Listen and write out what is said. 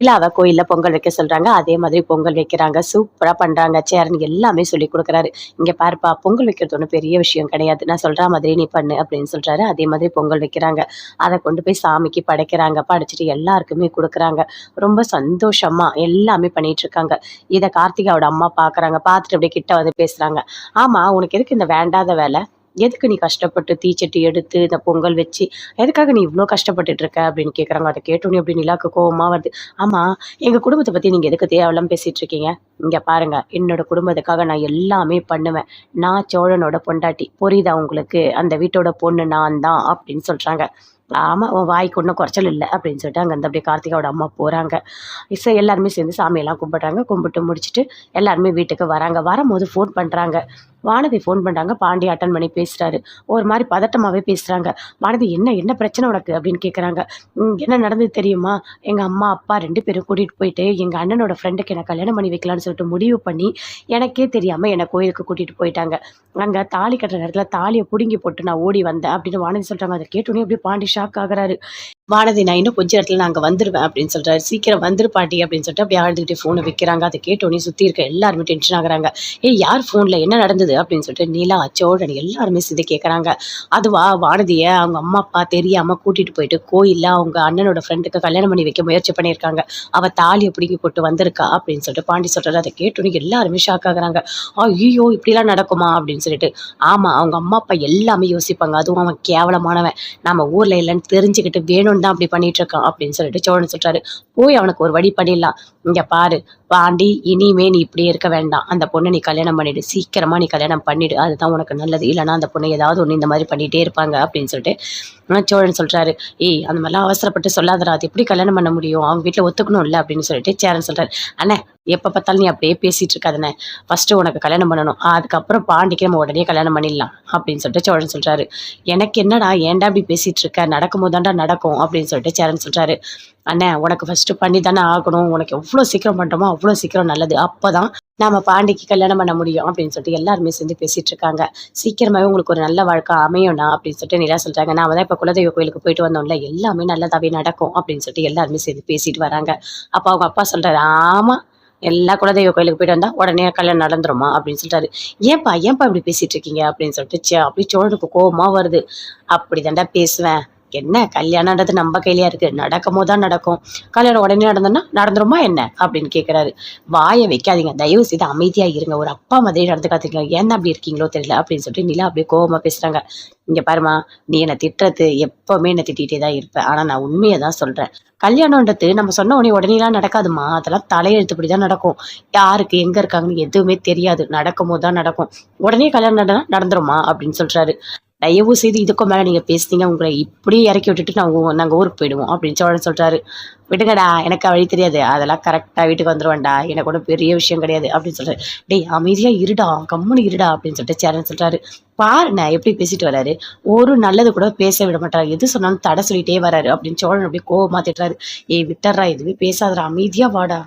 இல்லை அவள் கோயிலில் பொங்கல் வைக்க சொல்கிறாங்க அதே மாதிரி பொங்கல் வைக்கிறாங்க. சூப்பராக பண்ணுறாங்க சேரன் எல்லாமே சொல்லி கொடுக்குறாரு இங்கே பாருப்பா, பொங்கல் வைக்கிறது ஒன்றும் பெரிய விஷயம் கிடையாது. நான் சொல்கிற மாதிரி நீ பண்ணு" அப்படின்னு சொல்கிறாரு அதே மாதிரி பொங்கல் வைக்கிறாங்க. அதை கொண்டு போய் சாமிக்கு படைக்கிறாங்க. படைச்சிட்டு எல்லாருக்குமே கொடுக்குறாங்க ரொம்ப சந்தோஷமாக எல்லாமே பண்ணிகிட்ருக்காங்க இருக்காங்க. கார்த்திகாவோட அம்மா பார்க்குறாங்க. பார்த்துட்டு அப்படியே கிட்ட வந்து பேசுகிறாங்க ஆமாம் உனக்கு எதுக்கு இந்த வேண்டாத வேலை எதுக்கு நீ கஷ்டப்பட்டு தீச்சட்டி எடுத்து இந்த பொங்கல் வச்சு, எதுக்காக நீ இவ்வளோ கஷ்டப்பட்டுட்டு இருக்க?" அப்படின்னு கேட்குறாங்க. அதை கேட்டோன்னே அப்படி நிலாக்கு கோபமாக வருது. ஆமாம் எங்கள் குடும்பத்தை பற்றி நீங்கள் எதுக்கு தேவையெல்லாம் பேசிகிட்டு இருக்கீங்க? இங்கே பாருங்க, என்னோட குடும்பத்துக்காக நான் எல்லாமே பண்ணுவேன். நான் சோழனோட பொண்டாட்டி. புரியுதா உங்களுக்கு? அந்த வீட்டோட பொண்ணு நான் தான்" அப்படின்னு சொல்கிறாங்க ஆமாம் உன் வாய்க்கு ஒன்றும் குறைச்சல் இல்லை அப்படின்னு சொல்லிட்டு அங்கருந்து அப்படியே கார்த்திகாவோட அம்மா போகிறாங்க இசை எல்லாருமே சேர்ந்து சாமியெல்லாம் கும்பிட்றாங்க கும்பிட்டு முடிச்சுட்டு எல்லாருமே வீட்டுக்கு வராங்க. வரும்போது ஃபோன் பண்ணுறாங்க வானதி ஃபோன் பண்ணுறாங்க பாண்டி அட்டன் பண்ணி பேசுகிறாரு ஒரு மாதிரி பதட்டமாகவே பேசுகிறாங்க "வானதி என்ன என்ன பிரச்சனை உனக்கு?" அப்படின்னு கேட்குறாங்க. என்ன நடந்தது தெரியுமா? எங்கள் அம்மா, அப்பா ரெண்டு பேரும் கூட்டிட்டு போயிட்டு எங்கள் அண்ணனோட ஃப்ரெண்டுக்கு என்ன கல்யாணம் பண்ணி வைக்கலான்னு சொல்லிட்டு முடிவு பண்ணி, எனக்கே தெரியாமல் என்னை கோயிலுக்கு கூட்டிகிட்டு போயிட்டாங்க. அங்கே தாலி கட்டுற நேரத்தில் தாலியை பிடுங்கி போட்டு நான் ஓடி வந்தேன்" அப்படின்னு வானதி சொல்கிறாங்க அதை கேட்டோன்னே அப்படியே பாண்டி ஷாக் ஆகுறாரு. "வானதி, நான் இன்னும் கொஞ்ச நேரத்தில் நாங்கள் வந்துடுவேன் அப்படின்னு சொல்கிறாரு "சீக்கிரம் வந்துரு பாட்டி" அப்படின்னு சொல்லிட்டு அப்படியே அழுதுகிட்டே ஃபோனை வைக்கிறாங்க. அதை கேட்டோனே சுற்றி இருக்க எல்லாருமே டென்ஷன் ஆகுறாங்க. ஏ யார் ஃபோனில் என்ன நடந்தது?" அப்படின்னு சொல்லிட்டு நிலா, சோழன் எல்லாருமே சேர்ந்து கேட்குறாங்க. "அதுவா, வானதியை அவங்க அம்மா, அப்பா தெரியாமல் கூட்டிகிட்டு போயிட்டு கோயிலில் அவங்க அண்ணனோட ஃப்ரெண்டுக்கு கல்யாணம் பண்ணி வைக்க முயற்சி பண்ணியிருக்காங்க. அவள் தாலியை பிடிங்கி போட்டு வந்திருக்கா" அப்படின்னு சொல்லிட்டு பாண்டி சொல்கிறாரு அதை கேட்டோனே எல்லாருமே ஷாக் ஆகுறாங்க. ஐயோ இப்படிலாம் நடக்குமா?" அப்படின்னு சொல்லிட்டு. "ஆமா, அவங்க அம்மா, அப்பா எல்லாமே யோசிப்பாங்க. அதுவும் அவன் கேவலமானவன். நம்ம ஊரில் இல்லைன்னு தெரிஞ்சுக்கிட்டு வேணும்னு தான் அப்படி பண்ணிட்டு இருக்கான்" அப்படின்னு சொல்லிட்டு சோழன் சொல்றாரு. "போய் அவனுக்கு ஒரு வழி பண்ணிடலாம். இங்க பாரு பாண்டி, இனிமே நீ இப்படியே இருக்க வேண்டாம். அந்த பொண்ணை நீ கல்யாணம் பண்ணிடு. சீக்கிரமாக நீ கல்யாணம் பண்ணிடு. அதுதான் உனக்கு நல்லது. இல்லைனா அந்த பொண்ணு ஏதாவது ஒன்று இந்த மாதிரி பண்ணிகிட்டே இருப்பாங்க" அப்படின்னு சொல்லிட்டு சோழன் சொல்கிறாரு "ஏய் அந்த மாதிரிலாம் அவசரப்பட்டு சொல்லாதடா. அது எப்படி கல்யாணம் பண்ண முடியும்? அவங்க வீட்டில் ஒத்துக்கணும்ல" அப்படின்னு சொல்லிட்டு சேரன் சொல்கிறார் "அண்ணே, எப்போ பார்த்தாலும் நீ அப்படியே பேசிகிட்டு இருக்காதண்ணே. ஃபர்ஸ்ட்டு உனக்கு கல்யாணம் பண்ணணும். அதுக்கப்புறம் பாண்டிக்கு நம்ம உடனே கல்யாணம் பண்ணிடலாம்" அப்படின்னு சொல்லிட்டு சோழன் சொல்கிறாரு "எனக்கு என்னடா, ஏன்டா இப்படி பேசிகிட்டு இருக்க? நடக்கும்போது தான்டா நடக்கும்" அப்படின்னு சொல்லிட்டு சேரன் சொல்கிறாரு "அண்ணே, உனக்கு ஃபஸ்ட்டு பண்ணி தானே ஆகணும். உனக்கு எவ்வளோ சீக்கிரம் பண்ணுறோமோ அவ்வளோ சீக்கிரம் நல்லது. அப்போ தான் நம்ம பாண்டிக்கு கல்யாணம் பண்ண முடியும்" அப்படின்னு சொல்லிட்டு எல்லாருமே சேர்ந்து பேசிகிட்டு இருக்காங்க. சீக்கிரமாகவே உங்களுக்கு ஒரு நல்ல வாழ்க்கை அமையும்ண்ணா" அப்படின்னு சொல்லிட்டு நிலா சொல்கிறாங்க "நாம தான் இப்போ குலதெய்வ கோயிலுக்கு போயிட்டு வந்தோம்ல, எல்லாமே நல்லதாகவே நடக்கும்" அப்படின்னு சொல்லிட்டு எல்லாருமே சேர்ந்து பேசிட்டு வராங்க. அப்போ அவங்க அப்பா சொல்கிறாரு ஆமாம் எல்லா குலதெய்வ கோயிலுக்கு போயிட்டு வந்தால் உடனே கல்யாணம் நடந்துருமா?" அப்படின்னு சொல்லிட்டாரு "ஏன்பா ஏன்பா இப்படி பேசிட்டு இருக்கீங்க?" அப்படின்னு சொல்லிட்டு அப்படி சோழனுக்கு கோபமாக வருது. "அப்படிதான்டா பேசுவேன். என்ன கல்யாணன்றது நம்ம கையிலயா இருக்கு. நடக்கும்போது தான் நடக்கும். கல்யாணம் உடனே நடந்ததுன்னா நடந்துருமா என்ன?" அப்படின்னு கேட்குறாரு. வாயை வைக்காதீங்க. தயவு செய்து அமைதியா இருங்க. ஒரு அப்பா மாதிரி நடந்துக்காதீங்க. ஏன் அப்படி இருக்கீங்களோ தெரியல" அப்படின்னு சொல்லிட்டு நிலா அப்படியே கோவமா பேசுறாங்க. "இங்க பாரும்மா, நீ என்னை திட்டுறது எப்பவுமே என்னை திட்டிகிட்டே தான் இருப்பேன் ஆனா நான் உண்மையை தான் சொல்றேன். கல்யாணம்ன்றது நம்ம சொன்ன உடனே உடனேலாம் நடக்காதும்மா. அதெல்லாம் தலையெழுத்துப்படி தான் நடக்கும். யாருக்கு எங்க இருக்காங்கன்னு எதுவுமே தெரியாது. நடக்கும்போது தான் நடக்கும். உடனே கல்யாணம் நடந்தா நடந்துருமா?" அப்படின்னு சொல்றாரு. "தயவு செய்து இதுக்கும் மேலே நீங்கள் பேசுனீங்க, உங்களை இப்படியே இறக்கி விட்டுட்டு நான் ஊ ஊருக்கு போயிடுவோம்" அப்படின்னு சோழன் சொல்கிறாரு "விடுங்கடா, எனக்கு வழி தெரியாது. அதெல்லாம் கரெக்டாக வீட்டுக்கு வந்துடுவேன்டா எனக்கு ஒன்றும் பெரிய விஷயம் கிடையாது" அப்படின்னு சொல்கிறாரு "டேய் அமைதியாக இருடா, கம்முன்னு இருடா" அப்படின்னு சொல்லிட்டு சேரன் சொல்றாரு. பாருண்ணே எப்படி பேசிட்டு வராரு. ஒரு நல்லது கூட பேச விட மாட்டாரு எது சொன்னாலும் தடை சொல்லிட்டே வராரு அப்படின்னு சோழன் அப்படியே கோவமாக திட்டுறாரு. "ஏய் விட்டுறா எதுவுமே பேசாதடா. அமைதியாக வாடா"